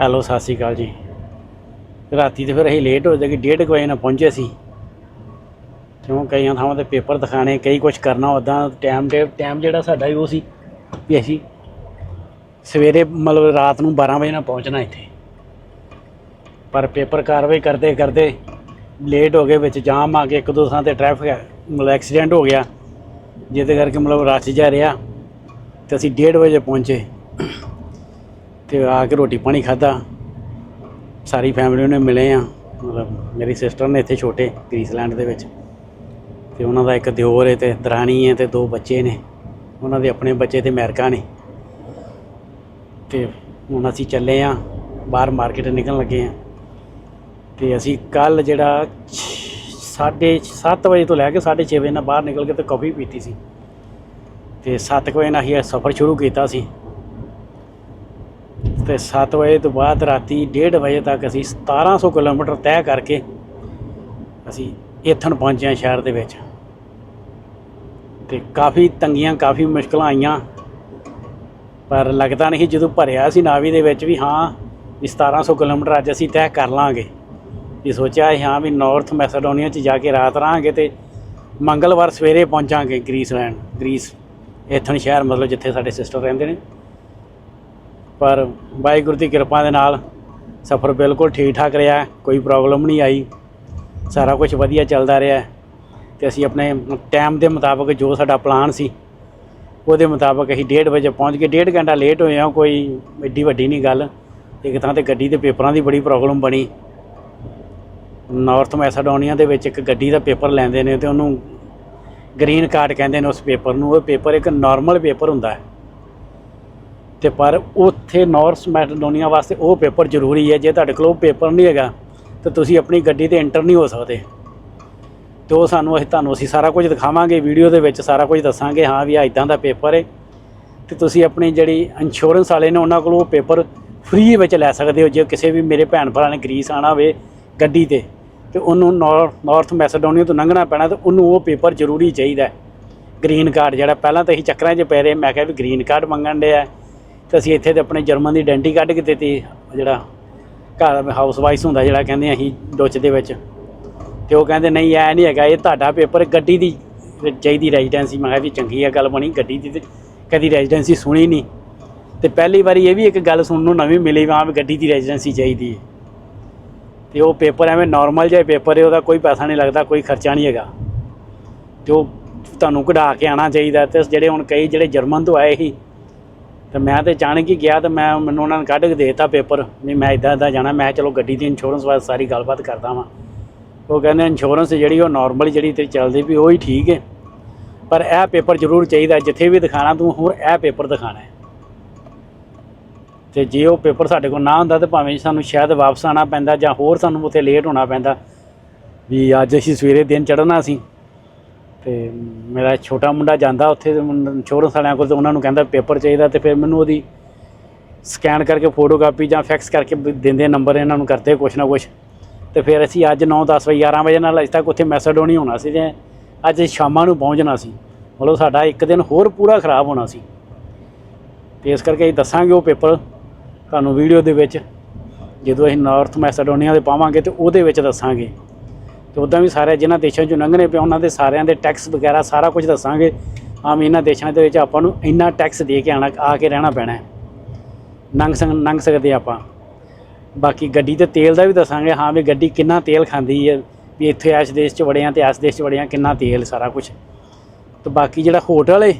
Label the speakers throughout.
Speaker 1: Hello, ਸਤਿ ਸ਼੍ਰੀ ਅਕਾਲ ਜੀ। ਰਾਤੀ ਤੇ ਫਿਰ ਅਸੀਂ ਲੇਟ ਹੋ ਜਾਗੇ ਡੇਢ ਕੁ ਵਜੇ ਨਾਲ ਪਹੁੰਚੇ ਸੀ। ਕਿਉਂ ਕਈਆਂ ਥਾਵਾਂ ਤੇ ਪੇਪਰ ਦਿਖਾਣੇ ਕਈ ਕੁਝ ਕਰਨਾ ਉਦਾਂ ਟਾਈਮ ਟੇਬ ਟਾਈਮ ਜਿਹੜਾ ਸਾਡਾ ਹੀ ਉਹ ਸੀ ਵੀ ਅਸੀਂ ਸਵੇਰੇ ਮਤਲਬ ਰਾਤ ਨੂੰ 12 ਵਜੇ ਨਾਲ ਪਹੁੰਚਣਾ ਇੱਥੇ। ਪਰ ਪੇਪਰ ਕਾਰਵਾਈ ਕਰਦੇ ਕਰਦੇ ਲੇਟ ਹੋ ਗਏ, ਵਿੱਚ ਜਾਮ ਆ ਕੇ ਇੱਕ ਦੋ ਥਾਂ ਤੇ ਟ੍ਰੈਫਿਕ ਮਤਲਬ ਐਕਸੀਡੈਂਟ ਹੋ ਗਿਆ। ਜਿਹਦੇ ਕਰਕੇ ਮਤਲਬ ਰਸ਼ ਜਾ ਰਿਹਾ ਤੇ ਅਸੀਂ 1:30 ਵਜੇ ਪਹੁੰਚੇ। ਤੇ ਆ ਕੇ ਰੋਟੀ ਪਾਣੀ ਖਾਦਾ ਸਾਰੀ ਫੈਮਿਲੀ ਨੇ ਮਿਲੇ ਆ। ਮਤਲਬ ਮੇਰੀ ਸਿਸਟਰ ਨੇ ਇੱਥੇ ਛੋਟੇ, ਗ੍ਰੀਸਲੈਂਡ ਦੇ ਵਿੱਚ। ਤੇ ਉਹਨਾਂ ਦਾ ਇੱਕ ਦਿਓਰ ਹੈ ਤੇ ਦਰਾਣੀ ਹੈ ਤੇ ਦੋ ਬੱਚੇ ਨੇ। ਉਹਨਾਂ ਦੇ ਆਪਣੇ ਬੱਚੇ ਤੇ ਅਮਰੀਕਾ ਨੇ। ਤੇ ਹੁਣ ਅਸੀਂ ਚੱਲੇ ਆ, ਬਾਹਰ ਮਾਰਕੀਟ ਨਿਕਲਣ ਲੱਗੇ ਆ। ਤੇ ਅਸੀਂ ਕੱਲ ਜਿਹੜਾ ਸਾਢੇ 7 ਵਜੇ ਤੋਂ ਲੈ ਕੇ 6:30 ਵਜੇ ਨਾਲ ਬਾਹਰ ਨਿਕਲ ਕੇ ਤੇ ਕਾਫੀ ਪੀਤੀ ਸੀ। ਤੇ 7 ਵਜੇ ਨਾਲ ਅਸੀਂ ਇਹ ਸਫ਼ਰ ਸ਼ੁਰੂ ਕੀਤਾ ਸੀ। ਤੇ 7 ਵਜੇ ਤੋਂ ਬਾਅਦ ਰਾਤੀ 1:30 ਵਜੇ ਤੱਕ ਅਸੀਂ 1700 ਕਿਲੋਮੀਟਰ ਤੈਅ ਕਰਕੇ ਅਸੀਂ ਇੱਥਣ ਪਹੁੰਚੇ ਹਾਂ ਸ਼ਹਿਰ ਦੇ ਵਿੱਚ। ਤੇ ਕਾਫੀ ਤੰਗੀਆਂ, ਕਾਫੀ ਮੁਸ਼ਕਲਾਂ ਆਈਆਂ। ਪਰ ਲੱਗਦਾ ਨਹੀਂ ਜਦੋਂ ਭਰਿਆ ਸੀ ਨਾਵੀ ਦੇ ਵਿੱਚ ਵੀ ਹਾਂ, ਵੀ 1700 ਕਿਲੋਮੀਟਰ ਅੱਜ ਅਸੀਂ ਤੈਅ ਕਰ ਲਾਂਗੇ। ਇਹ ਸੋਚਿਆ ਸੀ ਹਾਂ ਵੀ ਨਾਰਥ ਮੈਸੇਡੋਨੀਆ 'ਚ ਜਾ ਕੇ ਰਾਤ ਰਹਾਂਗੇ ਤੇ ਮੰਗਲਵਾਰ ਸਵੇਰੇ ਪਹੁੰਚਾਂਗੇ ਗ੍ਰੀਸਲੈਂਡ। ਗ੍ਰੀਸ ਏਥਨ ਸ਼ਹਿਰ ਮਤਲਬ ਜਿੱਥੇ ਸਾਡੇ ਸਿਸਟਰ ਰਹਿੰਦੇ ਨੇ। ਪਰ ਵਾਹਿਗੁਰੂ ਦੀ ਕਿਰਪਾ ਦੇ ਨਾਲ ਸਫ਼ਰ ਬਿਲਕੁਲ ਠੀਕ ਠਾਕ ਰਿਹਾ, ਕੋਈ ਪ੍ਰੋਬਲਮ ਨਹੀਂ ਆਈ। ਸਾਰਾ ਕੁਝ ਵਧੀਆ ਚੱਲਦਾ ਰਿਹਾ ਤੇ ਅਸੀਂ ਆਪਣੇ ਟਾਈਮ ਦੇ ਮੁਤਾਬਕ ਜੋ ਸਾਡਾ ਪਲਾਨ ਸੀ, ਉਹਦੇ ਮੁਤਾਬਕ ਅਸੀਂ 1:30 ਵਜੇ ਪਹੁੰਚ ਗਏ। ਡੇਢ ਘੰਟਾ ਲੇਟ ਹੋਏ ਹਾਂ ਕੋਈ ਐਡੀ ਵੱਡੀ ਨਹੀਂ ਗੱਲ। ਇੱਕ ਥਾਂ ਤੇ ਗੱਡੀ ਦੇ ਪੇਪਰਾਂ ਦੀ ਬੜੀ ਪ੍ਰੋਬਲਮ ਬਣੀ। ਨਾਰਥ ਮੈਸਾਡੋਨੀਆ ਦੇ ਵਿੱਚ ਇੱਕ ਗੱਡੀ ਦਾ ਪੇਪਰ ਲੈਂਦੇ ਨੇ ਤੇ ਉਹਨੂੰ ਗ੍ਰੀਨ ਕਾਰਡ ਕਹਿੰਦੇ ਨੇ ਉਸ ਪੇਪਰ ਨੂੰ। ਉਹ ਪੇਪਰ ਇੱਕ ਨਾਰਮਲ ਪੇਪਰ ਹੁੰਦਾ। ਹੈ ਤੇ ਪਰ ਉੱਥੇ ਨਾਰਥ ਮੈਸੇਡੋਨੀਆ ਵਾਸਤੇ ਉਹ ਪੇਪਰ ਜ਼ਰੂਰੀ ਹੈ, ਜੇ ਤੁਹਾਡੇ ਕੋਲ ਉਹ ਪੇਪਰ ਨਹੀਂ ਹੈਗਾ, ਤਾਂ ਤੁਸੀਂ ਆਪਣੀ ਗੱਡੀ ਤੇ ਐਂਟਰ ਨਹੀਂ ਹੋ ਸਕਦੇ। ਤੇ ਉਹ ਸਾਨੂੰ ਅਸੀਂ ਤੁਹਾਨੂੰ, ਅਸੀਂ ਸਾਰਾ ਕੁਝ ਦਿਖਾਵਾਂਗੇ, ਵੀਡੀਓ ਦੇ ਵਿੱਚ ਸਾਰਾ ਕੁਝ ਦੱਸਾਂਗੇ, ਹਾਂ ਵੀ ਆ ਇਦਾਂ ਦਾ ਪੇਪਰ ਹੈ। ਤੇ ਤੁਸੀਂ ਆਪਣੀ ਜਿਹੜੀ ਇੰਸ਼ੋਰੈਂਸ ਵਾਲੇ ਨੇ ਉਹਨਾਂ ਕੋਲੋਂ ਉਹ ਪੇਪਰ ਫ੍ਰੀ ਵਿੱਚ ਲੈ ਸਕਦੇ ਹੋ, ਜੇ ਕਿਸੇ ਵੀ ਮੇਰੇ ਭੈਣ ਭਰਾ ਨੇ ਗਰੀਸ ਆਣਾ ਹੋਵੇ ਗੱਡੀ ਤੇ ਤੇ ਉਹਨੂੰ ਨਾਰ- ਨਾਰਥ ਮੈਸੇਡੋਨੀਆ ਤੋਂ ਲੰਘਣਾ ਪੈਣਾ, ਤੇ ਉਹਨੂੰ ਉਹ ਪੇਪਰ ਜ਼ਰੂਰੀ ਚਾਹੀਦਾ ਹੈ। ਗ੍ਰੀਨ ਕਾਰਡ ਜਿਹੜਾ ਪਹਿਲਾਂ ਤਾਂ ਅਸੀਂ ਚੱਕਰਾਂ 'ਚ ਪੈ ਰਹੇ, ਮੈਂ ਕਿਹਾ ਵੀ ਗ੍ਰੀਨ ਕਾਰਡ ਮੰਗਣ ਦੇ ਆ ਤੇ ਅਸੀਂ ਇੱਥੇ ਤੇ ਆਪਣੇ ਜਰਮਨ ਦੀ ਆਇਡੈਂਟੀ ਕੱਢ ਕੇ ਦਿੱਤੀ, ਜਿਹੜਾ ਘਰ ਹਾਊਸ ਵਾਈਸ ਹੁੰਦਾ ਜਿਹੜਾ ਕਹਿੰਦੇ ਅਸੀਂ ਡੁੱਚ ਦੇ ਵਿੱਚ। ਤੇ ਉਹ ਕਹਿੰਦੇ, ਨਹੀਂ ਐ ਨਹੀਂ ਹੈਗਾ, ਇਹ ਤੁਹਾਡਾ ਪੇਪਰ ਗੱਡੀ ਦੀ ਚਾਹੀਦੀ ਰੈਜ਼ੀਡੈਂਸੀ ਮੈਂ ਕਿਹਾ ਵੀ ਚੰਗੀ ਆ, ਗੱਲ ਬਣੀ ਗੱਡੀ ਦੀ ਤੇ ਕਦੀ ਰੈਜ਼ੀਡੈਂਸੀ ਸੁਣੀ ਨਹੀਂ। ਤੇ ਪਹਿਲੀ ਵਾਰੀ ਇਹ ਵੀ ਇੱਕ ਗੱਲ ਸੁਣਨ ਨੂੰ ਨਵੀਂ ਮਿਲੀ ਵੀ ਵੀ ਗੱਡੀ ਦੀ ਰੈਜ਼ੀਡੈਂਸੀ ਚਾਹੀਦੀ ਹੈ। ਤੇ ਉਹ ਪੇਪਰ ਐਵੇਂ ਨਾਰਮਲ ਜਿਹਾ ਪੇਪਰ ਹੈ, ਉਹਦਾ ਕੋਈ ਪੈਸਾ ਨਹੀਂ ਲੱਗਦਾ, ਕੋਈ ਖਰਚਾ ਨਹੀਂ ਹੈਗਾ। ਤੇ ਉਹ ਤੁਹਾਨੂੰ ਕਢਾ ਕੇ ਆਣਾ ਚਾਹੀਦਾ ਤੇ ਜਿਹੜੇ ਹੁਣ ਕਈ ਜਿਹੜੇ ਜਰਮਨ ਤੋਂ ਆਏ ਸੀ ਤੇ ਮੈਂ ਤੇ ਅਚਾਨਕ ਹੀ ਗਿਆ ਤੇ ਮੈਂ ਮੈਨੂੰ ਉਹਨਾਂ ਨੇ ਕੱਢ ਕੇ ਦੇਤਾ ਪੇਪਰ ਵੀ ਮੈਂ ਇਦਾਂ ਇਦਾਂ ਜਾਣਾ, ਮੈਂ ਚਲੋ ਗੱਡੀ ਦੀ ਇੰਸ਼ੋਰੈਂਸ ਵਾਸਤੇ ਸਾਰੀ ਗੱਲਬਾਤ ਕਰਦਾ ਵਾਂ। ਉਹ ਕਹਿੰਦੇ ਇੰਸ਼ੋਰੈਂਸ ਜਿਹੜੀ ਉਹ ਨਾਰਮਲ ਜਿਹੜੀ ਤੇ ਚੱਲਦੀ ਵੀ ਉਹ ਹੀ ਠੀਕ ਹੈ। ਪਰ ਇਹ ਪੇਪਰ ਜ਼ਰੂਰ ਚਾਹੀਦਾ, ਜਿੱਥੇ ਵੀ ਦਿਖਾਣਾ ਤੂੰ, ਹੋਰ ਇਹ ਪੇਪਰ ਦਿਖਾਣਾ ਹੈ। ਤੇ ਜੇ ਉਹ ਪੇਪਰ ਸਾਡੇ ਕੋਲ ਨਾ ਹੁੰਦਾ ਤਾਂ ਭਾਵੇਂ ਸਾਨੂੰ ਸ਼ਾਇਦ ਵਾਪਸ ਆਣਾ ਪੈਂਦਾ ਜਾਂ ਹੋਰ ਸਾਨੂੰ ਉੱਥੇ ਲੇਟ ਹੋਣਾ ਪੈਂਦਾ। ਵੀ ਅੱਜ ਅਸੀਂ ਸਵੇਰੇ ਦਿਨ ਚੜ੍ਹਨਾ ਸੀ। ਤੇ ਮੇਰਾ ਛੋਟਾ ਮੁੰਡਾ ਜਾਂਦਾ ਉੱਥੇ ਇੰਸ਼ੋਰੈਂਸ ਵਾਲਿਆਂ ਕੋਲ ਤੇ ਉਹਨਾਂ ਨੂੰ ਕਹਿੰਦਾ ਪੇਪਰ ਚਾਹੀਦਾ ਤੇ ਫਿਰ ਮੈਨੂੰ ਉਹਦੀ ਸਕੈਨ ਕਰਕੇ ਫੋਟੋ ਕਾਪੀ ਜਾਂ ਫੈਕਸ ਕਰਕੇ ਦਿੰਦੇ ਨੰਬਰ ਇਹਨਾਂ ਨੂੰ ਕਰਦੇ ਕੁਛ ਨਾ ਕੁਛ। ਤੇ ਫਿਰ ਅਸੀਂ ਅੱਜ 9 10 ਵਜੇ 11 ਵਜੇ ਨਾਲ ਅਜੇ ਤੱਕ ਉੱਥੇ ਮੈਸੇਡੋਨੀ ਹੋਣਾ ਸੀ ਤੇ ਅੱਜ ਸ਼ਾਮਾਂ ਨੂੰ ਪਹੁੰਚਣਾ ਸੀ। ਮਤਲਬ ਸਾਡਾ ਇੱਕ ਦਿਨ ਹੋਰ ਪੂਰਾ ਖਰਾਬ ਹੋਣਾ ਸੀ। ਤੇ ਇਸ ਕਰਕੇ ਅਸੀਂ ਦੱਸਾਂਗੇ ਉਹ ਪੇਪਰ ਤੁਹਾਨੂੰ ਵੀਡੀਓ ਦੇ ਵਿੱਚ। ਜਦੋਂ ਅਸੀਂ ਨਾਰਥ ਮੈਸੇਡੋਨੀਆ ਦੇ ਪਾਵਾਂਗੇ ਤੇ ਉਹਦੇ ਵਿੱਚ ਦੱਸਾਂਗੇ। ਤੇ ਉੱਦਾਂ ਵੀ ਸਾਰੇ ਜਿਨ੍ਹਾਂ ਦੇਸ਼ਾਂ 'ਚੋਂ ਲੰਘਣੇ ਪਏ ਉਹਨਾਂ ਦੇ ਸਾਰਿਆਂ ਦੇ ਟੈਕਸ ਵਗੈਰਾ ਸਾਰਾ ਕੁਝ ਦੱਸਾਂਗੇ। ਆਮ ਇਹਨਾਂ ਦੇਸ਼ਾਂ ਦੇ ਵਿੱਚ ਆਪਾਂ ਨੂੰ ਇੰਨਾ ਟੈਕਸ ਦੇ ਕੇ ਆਣਾ, ਆ ਕੇ ਰਹਿਣਾ ਪੈਣਾ ਹੈ। ਨੰਗ ਸਕ ਨੰਗ ਸਕਦੇ ਆਪਾਂ। ਬਾਕੀ ਗੱਡੀ ਤੇ ਤੇਲ ਦਾ ਵੀ ਦੱਸਾਂਗੇ, ਹਾਂ ਵੀ ਗੱਡੀ ਕਿੰਨਾ ਤੇਲ ਖਾਂਦੀ ਹੈ, ਵੀ ਇੱਥੇ ਇਸ ਦੇਸ਼ 'ਚ ਵੜਿਆ ਆ ਤੇ ਇਸ ਦੇਸ਼ 'ਚ ਵੜੇ ਆ ਕਿੰਨਾ ਤੇਲ ਸਾਰਾ ਕੁਝ। ਤੇ ਬਾਕੀ ਜਿਹੜਾ ਹੋਟਲ ਏ,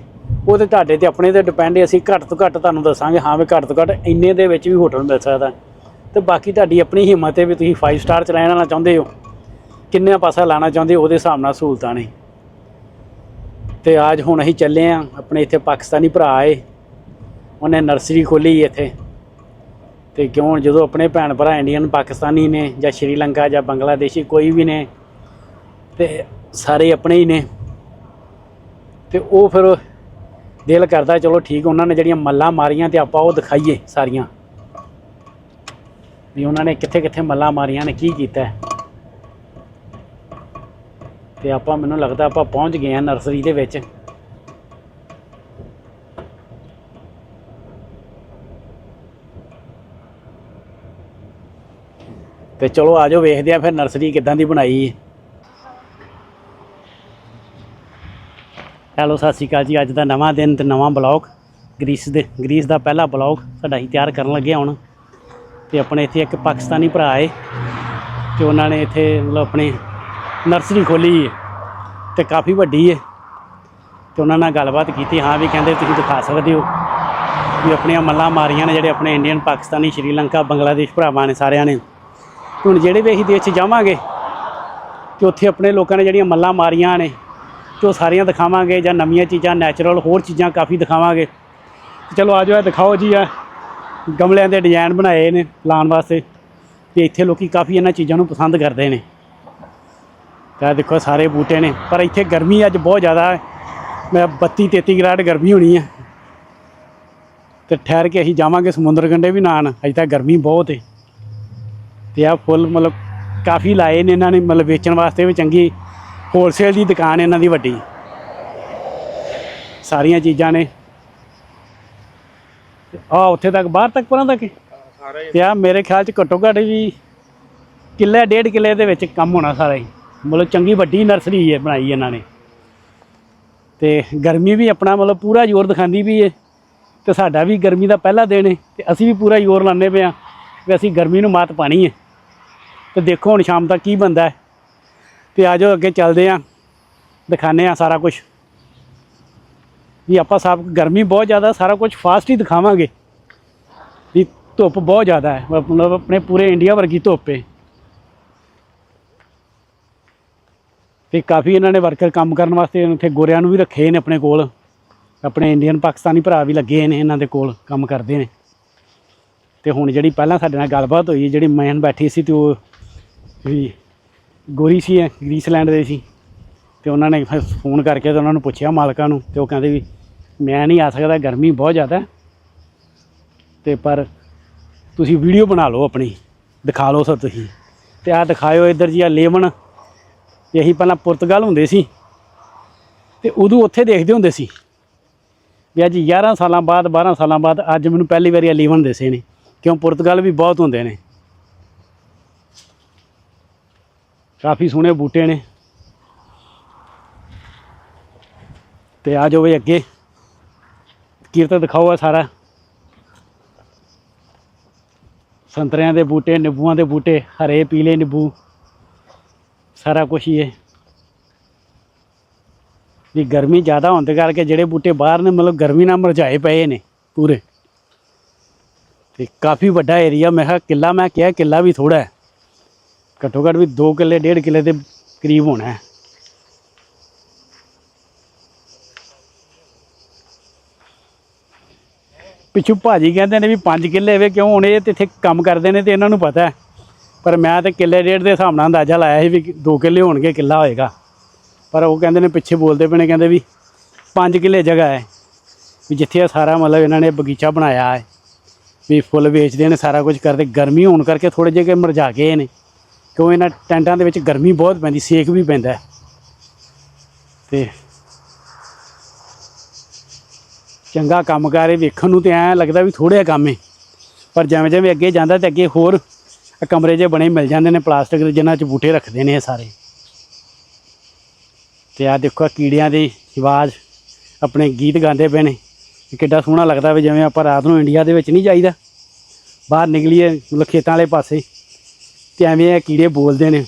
Speaker 1: ਉਹ ਤੇ ਤੁਹਾਡੇ ਤੇ ਆਪਣੇ ਤੇ ਡਿਪੈਂਡ ਹੈ ਅਸੀਂ ਘੱਟ ਤੋਂ ਘੱਟ ਤੁਹਾਨੂੰ ਦੱਸਾਂਗੇ, ਹਾਂ ਵੀ ਘੱਟ ਤੋਂ ਘੱਟ ਇੰਨੇ ਦੇ ਵਿੱਚ ਵੀ ਹੋਟਲ ਮਿਲ ਸਕਦਾ। ਤੇ ਬਾਕੀ ਤੁਹਾਡੀ ਆਪਣੀ ਹਿੰਮਤ ਹੈ ਵੀ ਤੁਸੀਂ 5 ਸਟਾਰ ਚ ਰਹਿਣਾ ਚਾਹੁੰਦੇ ਹੋ। ਕਿੰਨੇ ਪਾਸਾ ਲਾਣਾ ਚਾਹੁੰਦੇ ਉਹਦੇ ਹਿਸਾਬ ਨਾਲ ਸਹੂਲਤਾਂ ਨੇ। ਤੇ ਅੱਜ ਹੁਣ ਅਸੀਂ ਚੱਲੇ ਆ, ਆਪਣੇ ਇੱਥੇ ਪਾਕਿਸਤਾਨੀ ਭਰਾ ਆਏ, ਉਹਨੇ ਨਰਸਰੀ ਖੋਲੀ ਇੱਥੇ। ਤੇ ਕਿਉਂ, ਜਦੋਂ ਆਪਣੇ ਭੈਣ ਭਰਾ ਇੰਡੀਅਨ, ਪਾਕਿਸਤਾਨੀ ਨੇ ਜਾਂ ਸ਼੍ਰੀਲੰਕਾ ਜਾਂ ਬੰਗਲਾਦੇਸ਼ੀ ਕੋਈ ਵੀ ਨੇ, ਤੇ ਸਾਰੇ ਆਪਣੇ ਹੀ ਨੇ। ਤੇ ਉਹ ਫਿਰ ਦਿਲ ਕਰਦਾ, ਚਲੋ ਠੀਕ, ਉਹਨਾਂ ਨੇ ਜਿਹੜੀਆਂ ਮੱਲਾਂ ਮਾਰੀਆਂ ਤੇ ਆਪਾਂ ਉਹ ਦਿਖਾਈਏ ਸਾਰੀਆਂ। ਵੀ ਉਹਨਾਂ ਨੇ ਕਿੱਥੇ ਕਿੱਥੇ ਮੱਲਾਂ ਮਾਰੀਆਂ ਨੇ, ਕੀ ਕੀਤਾ। ਤੇ ਆਪਾਂ ਮੈਨੂੰ ਲੱਗਦਾ ਆਪਾਂ ਪਹੁੰਚ ਗਏ ਆ ਨਰਸਰੀ ਦੇ ਵਿੱਚ। ਤੇ ਚਲੋ ਆਜੋ ਵੇਖਦੇ ਆ ਫਿਰ ਨਰਸਰੀ ਕਿੱਦਾਂ ਦੀ ਬਣਾਈ ਹੈ। ਹੈਲੋ, ਸਤਿ ਸ਼੍ਰੀ ਅਕਾਲ ਜੀ। ਅੱਜ ਦਾ ਨਵਾਂ ਦਿਨ ਤੇ ਨਵਾਂ ਬਲੌਗ। ਗ੍ਰੀਸ ਦੇ ਗ੍ਰੀਸ ਦਾ ਪਹਿਲਾ ਬਲੌਗ ਸਾਡਾ ਹੀ ਤਿਆਰ ਕਰਨ ਲੱਗੇ ਹੁਣ। ਤੇ ਆਪਣੇ ਇੱਥੇ ਇੱਕ ਪਾਕਿਸਤਾਨੀ ਭਰਾ ਏ ਤੇ ਉਹਨਾਂ ਨੇ ਇੱਥੇ ਮਤਲਬ ਆਪਣੇ ਨਰਸਰੀ ਖੋਲੀ ਹੈ ਤੇ ਕਾਫੀ ਵੱਡੀ ਹੈ ਤੇ ਉਹਨਾਂ ਨਾਲ ਗੱਲਬਾਤ ਕੀਤੀ, ਹਾਂ ਵੀ ਕਹਿੰਦੇ ਤੁਸੀਂ ਦਿਖਾ ਸਕਦੇ ਹੋ ਵੀ ਆਪਣੀਆਂ ਮੱਲਾਂ ਮਾਰੀਆਂ ਨੇ ਜਿਹੜੇ ਆਪਣੇ ਇੰਡੀਅਨ ਪਾਕਿਸਤਾਨੀ, ਸ਼੍ਰੀਲੰਕਾ, ਬੰਗਲਾਦੇਸ਼ ਭਰਾਵਾਂ ਨੇ ਸਾਰਿਆਂ ਨੇ। ਹੁਣ ਜਿਹੜੇ ਵੀ ਅਸੀਂ ਦੇਸ਼ 'ਚ ਜਾਵਾਂਗੇ ਤੇ ਉੱਥੇ ਆਪਣੇ ਲੋਕਾਂ ਨੇ ਜਿਹੜੀਆਂ ਮੱਲਾਂ ਮਾਰੀਆਂ ਨੇ ਤੇ ਉਹ ਸਾਰੀਆਂ ਦਿਖਾਵਾਂਗੇ ਜਾਂ ਨਵੀਆਂ ਚੀਜ਼ਾਂ ਨੈਚੁਰਲ ਹੋਰ ਚੀਜ਼ਾਂ ਕਾਫੀ ਦਿਖਾਵਾਂਗੇ। ਤੇ ਚਲੋ ਆਜੋ, ਇਹ ਦਿਖਾਓ ਜੀ ਆ ਗਮਲਿਆਂ ਦੇ ਡਿਜ਼ਾਈਨ ਬਣਾਏ ਨੇ ਲਾਉਣ ਵਾਸਤੇ। ਤੇ ਇੱਥੇ ਲੋਕੀ ਕਾਫੀ ਇਹਨਾਂ ਚੀਜ਼ਾਂ ਨੂੰ ਪਸੰਦ ਕਰਦੇ ਨੇ। ਆਹ ਦੇਖੋ ਸਾਰੇ ਬੂਟੇ ਨੇ ਪਰ ਇੱਥੇ ਗਰਮੀ ਅੱਜ ਬਹੁਤ ਜ਼ਿਆਦਾ ਹੈ। ਮੈਂ 32 33 ਗ੍ਰਾਡ ਗਰਮੀ ਹੋਣੀ ਹੈ। ਤੇ ਠਹਿਰ ਕੇ ਅਸੀਂ ਜਾਵਾਂਗੇ ਸਮੁੰਦਰ ਕੰਢੇ ਵੀ ਨਾਨ ਅਜੇ ਤਾਂ ਗਰਮੀ ਬਹੁਤ ਹੈ। ਤੇ ਆ ਫੁੱਲ ਮਤਲਬ ਕਾਫੀ ਲਾਏ ਨੇ ਇਹਨਾਂ ਨੇ ਮਤਲਬ ਵੇਚਣ ਵਾਸਤੇ ਵੀ ਚੰਗੀ ਹੋਲਸੇਲ ਦੀ ਦੁਕਾਨ ਹੈ ਇਹਨਾਂ ਦੀ ਵੱਡੀ। ਸਾਰੀਆਂ ਚੀਜ਼ਾਂ ਨੇ। ਆ ਉੱਥੇ ਤੱਕ ਬਾਹਰ ਤੱਕ ਪਰਾਂ ਤੱਕ? ਤੇ ਆ ਮੇਰੇ ਖਿਆਲ ਚ ਘੱਟੋ ਘੱਟ ਵੀ ਕਿੱਲੇ ਡੇਢ ਕਿੱਲੇ ਦੇ ਵਿੱਚ ਕੰਮ ਹੋਣਾ ਸਾਰਾ ਹੀ। ਮਤਲਬ ਚੰਗੀ ਵੱਡੀ ਨਰਸਰੀ ਹੈ ਬਣਾਈ ਇਹਨਾਂ ਨੇ। ਤੇ ਗਰਮੀ ਵੀ ਆਪਣਾ ਮਤਲਬ ਪੂਰਾ ਜ਼ੋਰ ਦਿਖਾਉਂਦੀ ਵੀ ਹੈ ਤੇ ਸਾਡਾ ਵੀ ਗਰਮੀ ਦਾ ਪਹਿਲਾ ਦਿਨ ਹੈ ਤੇ ਅਸੀਂ ਵੀ ਪੂਰਾ ਜ਼ੋਰ ਲਾਉਂਦੇ ਪਏ ਹਾਂ ਵੀ ਅਸੀਂ ਗਰਮੀ ਨੂੰ ਮਾਤ ਪਾਣੀ ਹੈ ਤੇ ਦੇਖੋ ਹੁਣ ਸ਼ਾਮ ਤੱਕ ਕੀ ਬੰਦਾ ਹੈ। ਤੇ ਆਜੋ ਅੱਗੇ ਚੱਲਦੇ ਹਾਂ ਦਿਖਾਣੇ ਆ ਸਾਰਾ ਕੁਝ ਵੀ ਆਪਾਂ ਸਭ ਗਰਮੀ ਬਹੁਤ ਜ਼ਿਆਦਾ, ਸਾਰਾ ਕੁਝ ਫਾਸਟ ਹੀ ਦਿਖਾਵਾਂਗੇ। ਵੀ ਧੁੱਪ ਬਹੁਤ ਜ਼ਿਆਦਾ ਹੈ, ਮਤਲਬ ਆਪਣੇ ਪੂਰੇ ਇੰਡੀਆ ਵਰਗੀ ਧੁੱਪ ਹੈ ਤੇ ਕਾਫੀ ਇਹਨਾਂ ਨੇ ਵਰਕਰ ਕੰਮ ਕਰਨ ਵਾਸਤੇ ਉੱਥੇ ਗੋਰਿਆਂ ਨੂੰ ਵੀ ਰੱਖੇ ਨੇ ਆਪਣੇ ਕੋਲ। ਆਪਣੇ ਇੰਡੀਅਨ ਪਾਕਿਸਤਾਨੀ ਭਰਾ ਵੀ ਲੱਗੇ ਨੇ ਇਹਨਾਂ ਦੇ ਕੋਲ ਕੰਮ ਕਰਦੇ ਨੇ। ਤੇ ਹੁਣ ਜਿਹੜੀ ਪਹਿਲਾਂ ਸਾਡੇ ਨਾਲ ਗੱਲਬਾਤ ਹੋਈ ਜਿਹੜੀ ਮੈਨ ਬੈਠੀ ਸੀ ਤੇ ਉਹ ਵੀ ਗੋਰੀ ਸੀ ਇਹ, ਗ੍ਰੀਸਲੈਂਡ ਦੇ ਸੀ। ਤੇ ਉਹਨਾਂ ਨੇ ਫਿਰ ਫੋਨ ਕਰਕੇ ਤੇ ਉਹਨਾਂ ਨੂੰ ਪੁੱਛਿਆ ਮਾਲਕਾਂ ਨੂੰ ਤੇ ਉਹ ਕਹਿੰਦੇ ਵੀ ਮੈਂ ਨਹੀਂ ਆ ਸਕਦਾ ਗਰਮੀ ਬਹੁਤ ਜ਼ਿਆਦਾ ਹੈ। ਤੇ ਪਰ ਤੁਸੀਂ ਵੀਡੀਓ ਬਣਾ ਲਓ ਆਪਣੀ ਦਿਖਾ ਲਓ ਸਰ ਤੁਸੀਂ। ਤੇ ਆਹ ਦਿਖਾਇਓ ਇੱਧਰ ਜੀ ਆ ਲੇਮਨ ਇਹੀ ਪਹਿਲਾਂ ਪੁਰਤਗਾਲ ਹੁੰਦੇ ਸੀ ਤੇ ਉਦੋਂ ਉੱਥੇ ਦੇਖਦੇ ਹੁੰਦੇ ਸੀ ਵੀ ਅੱਜ 11 ਸਾਲਾਂ ਬਾਅਦ 12 ਸਾਲਾਂ ਬਾਅਦ ਅੱਜ ਮੈਨੂੰ ਪਹਿਲੀ ਵਾਰੀ ਅਲੀਵਨ ਲੇਮਨ ਦੇਸੇ ਨੇ, ਕਿਉਂ ਪੁਰਤਗਾਲ ਵੀ ਬਹੁਤ ਹੁੰਦੇ ਨੇ। ਕਾਫੀ ਸੋਹਣੇ ਬੂਟੇ ਨੇ। ਤੇ ਆ ਜਾਓ ਵੀ ਅੱਗੇ। ਕੀਰਤ ਦਿਖਾਓ ਆ ਸਾਰਾ। ਸੰਤਰਿਆਂ ਦੇ ਬੂਟੇ, ਨਿੰਬੂਆਂ ਦੇ ਬੂਟੇ, ਹਰੇ, ਪੀਲੇ ਨਿੰਬੂ। ਸਾਰਾ ਕੁਝ ਹੀ ਹੈ ਵੀ ਗਰਮੀ ਜ਼ਿਆਦਾ ਹੋਣ ਦੇ ਕਰਕੇ ਜਿਹੜੇ ਬੂਟੇ ਬਾਹਰ ਨੇ, ਮਤਲਬ ਗਰਮੀ ਨਾਲ ਮਰਝਾਏ ਪਏ ਨੇ ਪੂਰੇ। ਤੇ ਕਾਫੀ ਵੱਡਾ ਏਰੀਆ ਮੈਂ ਕਿਹਾ ਕਿੱਲਾ, ਮੈਂ ਕਿਹਾ ਕਿੱਲਾ ਵੀ ਥੋੜਾ ਹੈ। ਘੱਟੋ ਘੱਟ ਵੀ 2 ਕਿੱਲੇ 1.5 ਕਿੱਲੇ ਦੇ ਕਰੀਬ ਹੋਣਾ ਹੈ। ਪਿੱਛੋਂ ਭਾਜੀ ਕਹਿੰਦੇ ਨੇ ਵੀ 5 ਕਿੱਲੇ ਵੇ ਕਿਉਂ ਹੁਣ? ਇਹ ਤੇ ਇੱਥੇ ਕੰਮ ਕਰਦੇ ਨੇ ਤੇ ਇਹਨਾਂ ਨੂੰ ਪਤਾ ਹੈ। ਪਰ ਮੈਂ ਤੇ ਕਿੱਲੇ ਡੇਢ ਦੇ ਹਿਸਾਬ ਨਾਲ ਅੰਦਾਜ਼ਾ ਲਾਇਆ ਸੀ ਵੀ 2 ਕਿੱਲੇ ਹੋਣਗੇ, ਕਿੱਲਾ ਹੋਏਗਾ। ਪਰ ਉਹ ਕਹਿੰਦੇ ਨੇ ਪਿੱਛੇ ਬੋਲਦੇ ਪਏ ਨੇ, ਕਹਿੰਦੇ ਵੀ 5 ਕਿੱਲੇ ਜਗ੍ਹਾ ਹੈ। ਵੀ ਜਿੱਥੇ ਇਹ ਸਾਰਾ ਮਤਲਬ ਇਹਨਾਂ ਨੇ ਬਗੀਚਾ ਬਣਾਇਆ ਹੈ, ਵੀ ਫੁੱਲ ਵੇਚਦੇ ਨੇ, ਸਾਰਾ ਕੁਝ ਕਰਦੇ, ਗਰਮੀ ਹੋਣ ਕਰਕੇ ਥੋੜੇ ਜਿਹੇ ਮਰਜਾ ਗਏ ਨੇ। ਕਿਉਂ ਇਹਨਾਂ ਟੈਂਟਾਂ ਦੇ ਵਿੱਚ ਗਰਮੀ ਬਹੁਤ ਪੈਂਦੀ, ਸੇਕ ਵੀ ਪੈਂਦਾ ਹੈ। ਤੇ ਚੰਗਾ ਕੰਮ ਕਰ ਇਹ ਵੇਖਣ ਨੂੰ ਤੇ ਐਂ ਲੱਗਦਾ ਵੀ ਥੋੜ੍ਹਾ ਕੰਮ ਹੈ। ਪਰ ਜਿਵੇਂ ਜਿਵੇਂ ਅੱਗੇ ਜਾਂਦਾ ਤੇ ਅੱਗੇ ਹੋਰ ਕਮਰੇ ਜੇ ਬਣੇ ਮਿਲ ਜਾਂਦੇ ਨੇ ਪਲਾਸਟਿਕ ਦੇ, ਜਿਨ੍ਹਾਂ 'ਚ ਬੂਟੇ ਰੱਖਦੇ ਨੇ ਇਹ ਸਾਰੇ। ਤੇ ਆ ਦੇਖੋ ਕੀੜਿਆਂ ਦੀ ਆਵਾਜ਼, ਆਪਣੇ ਗੀਤ ਗਾਉਂਦੇ ਪਏ ਨੇ। ਕਿੱਡਾ ਸੋਹਣਾ ਲੱਗਦਾ ਵੀ ਜਿਵੇਂ ਆਪਾਂ ਰਾਤ ਨੂੰ ਇੰਡੀਆ ਦੇ ਵਿੱਚ ਨਹੀਂ ਜਾਈਦਾ। ਬਾਹਰ ਨਿਕਲੀਏ, ਮਤਲਬ ਖੇਤਾਂ ਵਾਲੇ ਪਾਸੇ, ਤੇ ਐਵੇਂ ਇਹ ਕੀੜੇ ਬੋਲਦੇ ਨੇ।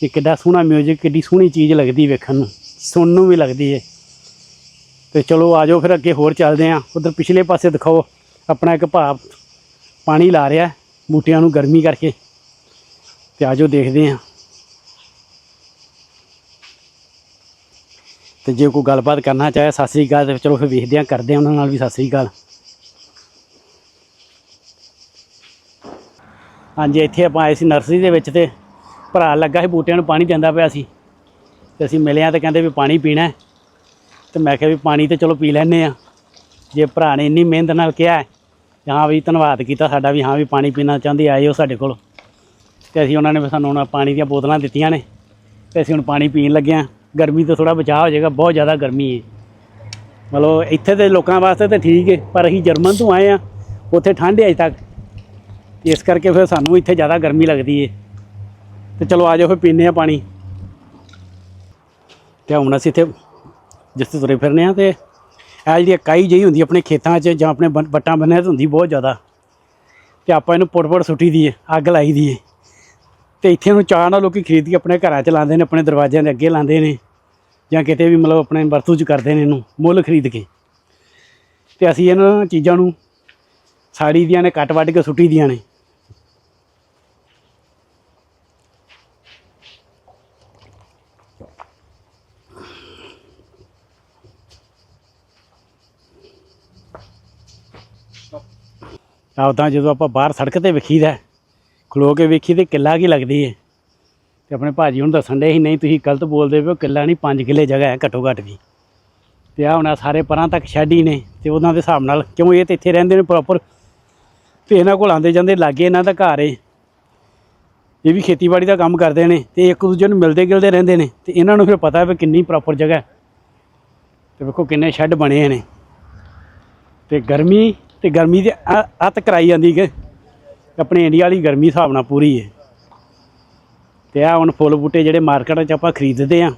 Speaker 1: ਕਿ ਕਿੱਡਾ ਸੋਹਣਾ ਮਿਊਜ਼ਿਕ ਕਿੱਡੀ ਸੋਹਣੀ ਚੀਜ਼ ਲੱਗਦੀ ਵੇਖਣ ਨੂੰ। ਸੁਣਨ ਨੂੰ ਵੀ ਲੱਗਦੀ ਹੈ ਤੇ ਚਲੋ ਆਜੋ ਫਿਰ ਅੱਗੇ ਹੋਰ ਚੱਲਦੇ ਆਂ। ਉਧਰ ਪਿਛਲੇ ਪਾਸੇ ਦਿਖਾਓ। ਆਪਣਾ ਇੱਕ ਭਾਪ ਪਾਣੀ ਲਾ ਰਿਹਾ। ਬੂਟਿਆਂ ਨੂੰ ਗਰਮੀ ਕਰਕੇ ਤੇ ਆਜੋ ਦੇਖਦੇ ਆਂ ਤੇ ਜੇ ਕੋਈ ਗੱਲਬਾਤ ਕਰਨਾ ਚਾਹੇ, ਸਤਿ ਸ੍ਰੀ ਅਕਾਲ ਤੇ ਚਲੋ ਫਿਰ ਵੇਖਦੇ ਆਂ ਕਰਦੇ ਆਂ ਉਹਨਾਂ ਨਾਲ ਵੀ ਸਤਿ ਸ੍ਰੀ ਅਕਾਲ। ਹਾਂਜੀ, ਇੱਥੇ ਆਪਾਂ ਆਏ ਸੀ ਨਰਸਰੀ ਦੇ ਵਿੱਚ ਤੇ ਭਰਾ ਲੱਗਾ ਸੀ, ਬੂਟਿਆਂ ਨੂੰ ਪਾਣੀ ਦਿੰਦਾ ਪਿਆ ਸੀ। ਤੇ ਅਸੀਂ ਮਿਲਿਆ ਤੇ ਕਹਿੰਦੇ ਵੀ ਪਾਣੀ ਪੀਣਾ ਹੈ। ਤੇ ਮੈਂ ਕਿਹਾ ਵੀ ਪਾਣੀ ਤੇ ਚਲੋ ਪੀ ਲੈਨੇ ਆ ਜੇ ਭਰਾ ਨੇ ਇੰਨੀ ਮਿਹਨਤ ਨਾਲ ਕਿਹਾ ਹਾਂ ਵੀ ਧੰਨਵਾਦ ਕੀਤਾ ਸਾਡਾ ਵੀ, ਹਾਂ ਵੀ ਪਾਣੀ ਪੀਣਾ ਚਾਹੁੰਦੇ ਆਏ ਹੋ ਸਾਡੇ ਕੋਲ। ਤੇ ਅਸੀਂ ਉਹਨਾਂ ਨੇ ਫਿਰ ਸਾਨੂੰ ਹੁਣ ਪਾਣੀ ਦੀਆਂ ਬੋਤਲਾਂ ਦਿੱਤੀਆਂ ਨੇ। ਤੇ ਅਸੀਂ ਹੁਣ ਪਾਣੀ ਪੀਣ ਲੱਗੇ ਹਾਂ ਗਰਮੀ ਤੋਂ ਥੋੜਾ ਬਚਾਅ ਹੋ ਜਾਏਗਾ, ਬਹੁਤ ਜ਼ਿਆਦਾ ਗਰਮੀ ਹੈ ਮਤਲਬ ਇੱਥੇ ਦੇ ਲੋਕਾਂ ਵਾਸਤੇ ਤਾਂ ਠੀਕ ਹੈ ਪਰ ਅਸੀਂ ਜਰਮਨ ਤੋਂ ਆਏ ਆ, ਉੱਥੇ ਠੰਡ ਹੈ ਅਜੇ ਤੱਕ। ਇਸ ਕਰਕੇ ਫਿਰ ਸਾਨੂੰ ਇੱਥੇ ਜ਼ਿਆਦਾ ਗਰਮੀ ਲੱਗਦੀ ਹੈ ਤੇ ਚਲੋ ਆ ਜਾਓ ਫਿਰ ਪੀਨੇ ਆ ਪਾਣੀ। ਤੇ ਹੁਣ ਅਸੀਂ ਇੱਥੇ ਜਿਸ ਤੇ ਤੁਰੇ ਫਿਰਨੇ ਆ ਤੇ ਇਹ ਜਿਹੜੀ ਇਕਾਈ ਜਿਹੀ ਹੁੰਦੀ ਆਪਣੇ ਖੇਤਾਂ 'ਚ ਜਾਂ ਆਪਣੇ ਬਨ- ਵੱਟਾਂ ਬੰਨਿਆਂ 'ਤੇ ਹੁੰਦੀ ਬਹੁਤ ਜ਼ਿਆਦਾ। ਤੇ ਆਪਾਂ ਇਹਨੂੰ ਪੁੱਟ-ਪੁੱਟ ਸੁੱਟੀ ਦੀਏ, ਅੱਗ ਲਾਈ ਦੀਏ। ਏ ਤੇ ਇੱਥੇ ਨੂੰ ਚਾਹ ਨਾਲ ਲੋਕੀ ਖਰੀਦ ਕੇ ਆਪਣੇ ਘਰਾਂ 'ਚ ਲਾਉਂਦੇ ਨੇ, ਆਪਣੇ ਦਰਵਾਜ਼ਿਆਂ ਦੇ ਅੱਗੇ ਲਾਉਂਦੇ ਨੇ ਜਾਂ ਕਿਤੇ ਵੀ ਮਤਲਬ ਆਪਣੇ ਵਰਤੋਂ 'ਚ ਕਰਦੇ ਨੇ ਇਹਨੂੰ, ਮੁੱਲ ਖਰੀਦ ਕੇ। ਤੇ ਅਸੀਂ ਇਹਨਾਂ ਚੀਜ਼ਾਂ ਨੂੰ ਸਾੜੀ ਦੀਆਂ ਨੇ, ਕੱਟ ਵੱਢ ਕੇ ਸੁੱਟੀ ਦੀਆਂ ਨੇ। ਆਪਦਾ ਜਦੋਂ ਆਪਾਂ ਬਾਹਰ ਸੜਕ ਤੇ ਵੇਖੀਦਾ ਖਲੋ ਕੇ ਵੇਖੀ ਤੇ ਕਿੱਲਾ ਕੀ ਲੱਗਦੀ ਏ ਤੇ ਆਪਣੇ ਭਾਜੀ ਹੁਣ ਦੱਸਣ ਦੇ ਸੀ, ਨਹੀਂ ਤੁਸੀਂ ਗਲਤ ਬੋਲਦੇ ਪਏ ਕਿੱਲਾ ਨਹੀਂ 5 ਕਿੱਲੇ ਜਗ੍ਹਾ ਹੈ ਘੱਟੋ ਘੱਟ ਵੀ। ਤੇ ਆ ਹੁਣ ਸਾਰੇ ਪਰਾਂ ਤੱਕ ਛੱਡੀ ਨੇ, ਤੇ ਉਹਨਾਂ ਦੇ ਹਿਸਾਬ ਨਾਲ ਕਿਉਂ ਇਹ ਤੇ ਇੱਥੇ ਰਹਿੰਦੇ ਨੇ ਪ੍ਰੋਪਰ ਤੇ ਇਹਨਾਂ ਕੋਲ ਆਉਂਦੇ ਜਾਂਦੇ ਲਾਗੇ ਇਹਨਾਂ ਦਾ ਘਰ ਏ। ਇਹ ਵੀ ਖੇਤੀਬਾੜੀ ਦਾ ਕੰਮ ਕਰਦੇ ਨੇ, ਤੇ ਇੱਕ ਦੂਜੇ ਨੂੰ ਮਿਲਦੇ ਗਿਲਦੇ ਰਹਿੰਦੇ ਨੇ, ਤੇ ਇਹਨਾਂ ਨੂੰ ਫਿਰ ਪਤਾ ਵੀ ਕਿੰਨੀ ਪ੍ਰੋਪਰ ਜਗ੍ਹਾ ਹੈ। ਤੇ ਵੇਖੋ ਕਿੰਨੇ ਸ਼ੈੱਡ ਬਣੇ ਨੇ। ਤੇ ਗਰਮੀ ਤੇ ਗਰਮੀ ਦੇ ਅੱਤ ਕਰਾਈ ਜਾਂਦੀ ਕਿ ਆਪਣੇ ਇੰਡੀਆ ਵਾਲੀ ਗਰਮੀ ਹਿਸਾਬ ਨਾਲ ਪੂਰੀ ਹੈ ਤੇ ਆ ਹੁਣ ਫੁੱਲ ਬੂਟੇ ਜਿਹੜੇ ਮਾਰਕੀਟ 'ਚ ਆਪਾਂ ਖਰੀਦਦੇ ਆ।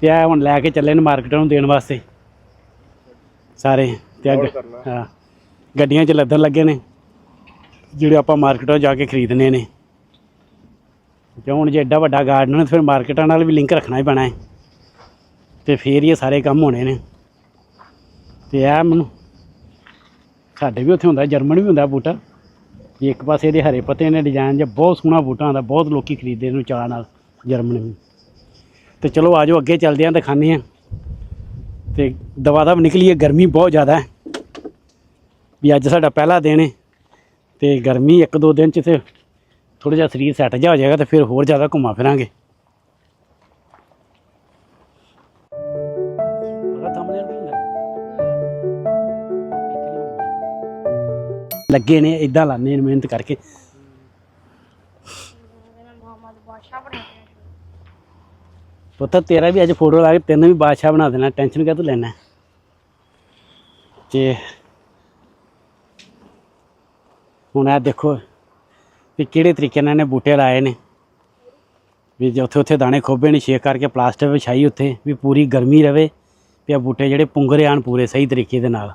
Speaker 1: ਤੇ ਆ ਹੁਣ ਲੈ ਕੇ ਚੱਲੇ ਨੇ ਮਾਰਕੀਟ ਨੂੰ ਦੇਣ ਵਾਸਤੇ। ਸਾਰੇ ਤੇ ਹਾਂ ਗੱਡੀਆਂ 'ਚ ਲੱਦਣ ਲੱਗੇ ਨੇ। ਜਿਹੜੇ ਆਪਾਂ ਮਾਰਕੀਟੋਂ ਜਾ ਕੇ ਖਰੀਦਣੇ ਨੇ। ਤੇ ਹੁਣ ਜੇ ਐਡਾ ਵੱਡਾ ਗਾਰਡਨ ਹੈ ਫਿਰ ਮਾਰਕੀਟਾਂ ਨਾਲ ਵੀ ਲਿੰਕ ਰੱਖਣਾ ਹੀ ਪੈਣਾ ਹੈ ਤੇ ਫੇਰ ਇਹ ਸਾਰੇ ਕੰਮ ਹੋਣੇ ਨੇ। ਤੇ ਆ ਮੈਨੂੰ ਸਾਡੇ ਵੀ ਉੱਥੇ ਹੁੰਦਾ, ਜਰਮਨ ਵੀ ਹੁੰਦਾ ਬੂਟਾ। ਵੀ ਇੱਕ ਪਾਸੇ ਇਹਦੇ ਹਰੇ ਪੱਤੇ ਨੇ ਡਿਜ਼ਾਈਨ ਜਿਹਾ ਬਹੁਤ ਸੋਹਣਾ ਬੂਟਾ ਹੁੰਦਾ ਬਹੁਤ ਲੋਕੀ ਖਰੀਦਦੇ ਇਹਨੂੰ ਚਾਹ ਨਾਲ, ਜਰਮਨ ਵੀ। ਤੇ ਚਲੋ ਆਜੋ ਅੱਗੇ ਚੱਲਦੇ ਆਂ, ਦਿਖਾਉਂਦੇ ਆਂ। ਤੇ ਦਵਾ ਦਵ ਨਿਕਲੀ ਹੈ ਗਰਮੀ ਬਹੁਤ ਜ਼ਿਆਦਾ ਹੈ। ਵੀ ਅੱਜ ਸਾਡਾ ਪਹਿਲਾ ਦਿਨ ਹੈ, ਤੇ ਗਰਮੀ ਇੱਕ ਦੋ ਦਿਨ ਚ ਤੇ ਥੋੜਾ ਜਿਹਾ ਸਰੀਰ ਸੈੱਟ ਜਾ ਹੋ ਜਾਏਗਾ ਤੇ ਫਿਰ ਹੋਰ ਜ਼ਿਆਦਾ ਘੁੰਮਾ ਫਿਰਾਂਗੇ। ਲੱਗੇ ਨੇ ਇਦਾਂ ਲਾਣੇ ਨੇ ਮਿਹਨਤ ਕਰਕੇ। ਪੁੱਤ, ਤੇਰਾ ਵੀ ਅੱਜ ਫੋਟੋ ਲਾ ਕੇ, ਤੈਨੂੰ ਵੀ ਬਾਦਸ਼ਾਹ ਬਣਾ ਦੇਣਾ ਟੈਨਸ਼ਨ ਕਿਉਂ ਤੂੰ ਲੈਣਾ? ਤੇ ਹੁਣ ਆ ਦੇਖੋ ਕਿ ਕਿਹੜੇ ਤਰੀਕੇ ਨਾਲ ਇਹਨੇ ਬੂਟੇ ਲਾਏ ਨੇ। ਵੀ ਜੇ ਉੱਥੇ ਉੱਥੇ ਦਾਣੇ ਖੋਬੇ ਨੇ, ਛੇਕ ਕਰਕੇ ਪਲਾਸਟਿਕ ਵਿਛਾਈ ਉੱਥੇ, ਵੀ ਪੂਰੀ ਗਰਮੀ ਰਵੇ ਤੇ ਆ ਬੂਟੇ ਜਿਹੜੇ ਪੁੰਗਰੇ ਆਣ ਪੂਰੇ ਸਹੀ ਤਰੀਕੇ ਦੇ ਨਾਲ।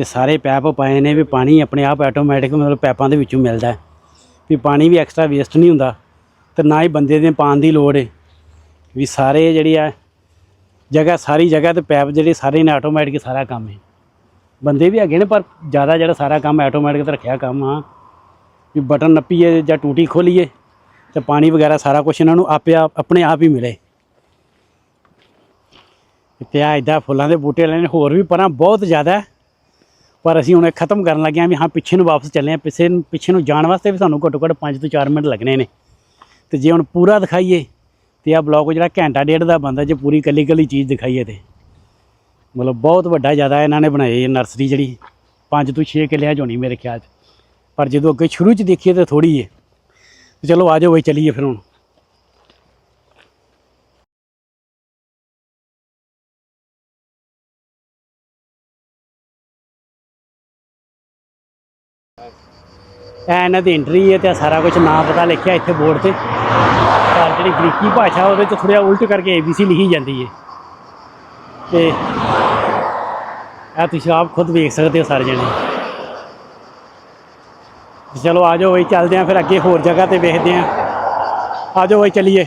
Speaker 1: ਤੇ ਸਾਰੇ ਪੈਪ ਪਾਏ ਨੇ ਵੀ ਪਾਣੀ ਆਪਣੇ ਆਪ ਆਟੋਮੈਟਿਕ ਮਤਲਬ ਪੈਪਾਂ ਦੇ ਵਿੱਚੋਂ ਮਿਲਦਾ ਵੀ ਪਾਣੀ ਵੀ ਐਕਸਟਰਾ ਵੇਸਟ ਨਹੀਂ ਹੁੰਦਾ ਤੇ ਨਾ ਹੀ ਬੰਦੇ ਦੇ ਪਾਣ ਦੀ ਲੋੜ ਹੈ ਵੀ ਸਾਰੇ ਜਿਹੜੀ ਆ ਜਗ੍ਹਾ ਸਾਰੀ ਜਗ੍ਹਾ ਤੇ ਪੈਪ ਜਿਹੜੇ ਸਾਰੇ ਨੇ ਆਟੋਮੈਟਿਕ ਸਾਰਾ ਕੰਮ ਹੈ ਬੰਦੇ ਵੀ ਹੈਗੇ ਨੇ ਪਰ ਜ਼ਿਆਦਾ ਜਿਹੜਾ ਸਾਰਾ ਕੰਮ ਆਟੋਮੈਟਿਕ ਤੇ ਰੱਖਿਆ ਕੰਮ ਆ। ਵੀ ਬਟਨ ਨੱਪੀਏ ਜਾਂ ਟੂਟੀ ਖੋਲੀਏ ਤੇ ਪਾਣੀ ਵਗੈਰਾ ਸਾਰਾ ਕੁਝ ਇਹਨਾਂ ਨੂੰ ਆਪੇ ਆਪ, ਆਪਣੇ ਆਪ ਹੀ ਮਿਲੇ। ਤੇ ਆ ਇਦਾਂ ਫੁੱਲਾਂ ਦੇ ਬੂਟੇ ਲੈਣੇ ਹੋਰ ਵੀ ਪਰਾਂ ਬਹੁਤ ਜ਼ਿਆਦਾ ਪਰ ਅਸੀਂ ਹੁਣ ਇਹ ਖਤਮ ਕਰਨ ਲੱਗੇ ਹਾਂ ਵੀ ਹਾਂ, ਪਿੱਛੇ ਨੂੰ ਵਾਪਸ ਚੱਲੇ ਹਾਂ। ਪਿੱਛੇ ਨੂੰ ਪਿੱਛੇ ਨੂੰ ਜਾਣ ਵਾਸਤੇ ਵੀ ਸਾਨੂੰ ਘੱਟੋ ਘੱਟ 5 ਤੋਂ 4 ਮਿੰਟ ਲੱਗਣੇ ਨੇ। ਤੇ ਜੇ ਹੁਣ ਪੂਰਾ ਦਿਖਾਈਏ, ਤੇ ਆ ਬਲੌਗ ਜਿਹੜਾ ਘੰਟਾ ਡੇਢ ਦਾ ਬੰਦਾ ਜੇ ਪੂਰੀ ਕੱਲੀ ਕੱਲੀ ਚੀਜ਼ ਦਿਖਾਈਏ ਤੇ। ਮਤਲਬ ਬਹੁਤ ਵੱਡਾ ਜ਼ਿਆਦਾ ਇਹਨਾਂ ਨੇ ਬਣਾਈ ਇਹ ਨਰਸਰੀ ਜਿਹੜੀ 5 ਤੋਂ 6 ਕਿੱਲਿਆਂ 'ਚ ਹੋਣੀ ਮੇਰੇ ਖਿਆਲ 'ਚ। ਪਰ ਜਦੋਂ ਅੱਗੇ ਸ਼ੁਰੂ 'ਚ ਦੇਖੀਏ ਤਾਂ ਥੋੜੀ ਹੈ ਚਲੋ ਆ ਜਾਓ ਬਈ, ਚਲੀਏ ਫਿਰ ਹੁਣ। ਇਹਨਾਂ ਦੀ ਐਂਟਰੀ ਹੈ ਤੇ ਸਾਰਾ ਕੁਝ ਨਾਂ ਪਤਾ ਲਿਖਿਆ ਇੱਥੇ ਬੋਰਡ ਤੇ। ਪਰ ਜਿਹੜੀ ਗ੍ਰੀਕੀ ਭਾਸ਼ਾ ਉਹਦੇ ਚ ਥੋੜ੍ਹਾ ਉਲਟ ਕਰਕੇ ABC ਲਿਖੀ ਜਾਂਦੀ ਹੈ। ਤੇ ਇਹ ਤੁਸੀਂ ਆਪ ਖੁਦ ਵੇਖ ਸਕਦੇ ਹੋ ਸਾਰੇ ਜਣੇ। ਚਲੋ ਆ ਜਾਓ ਬਈ, ਚੱਲਦੇ ਆਂ ਫਿਰ ਅੱਗੇ ਹੋਰ ਜਗ੍ਹਾ ਤੇ ਵੇਖਦੇ ਆਂ ਆ ਜਾਓ ਬਈ, ਚੱਲੀਏ।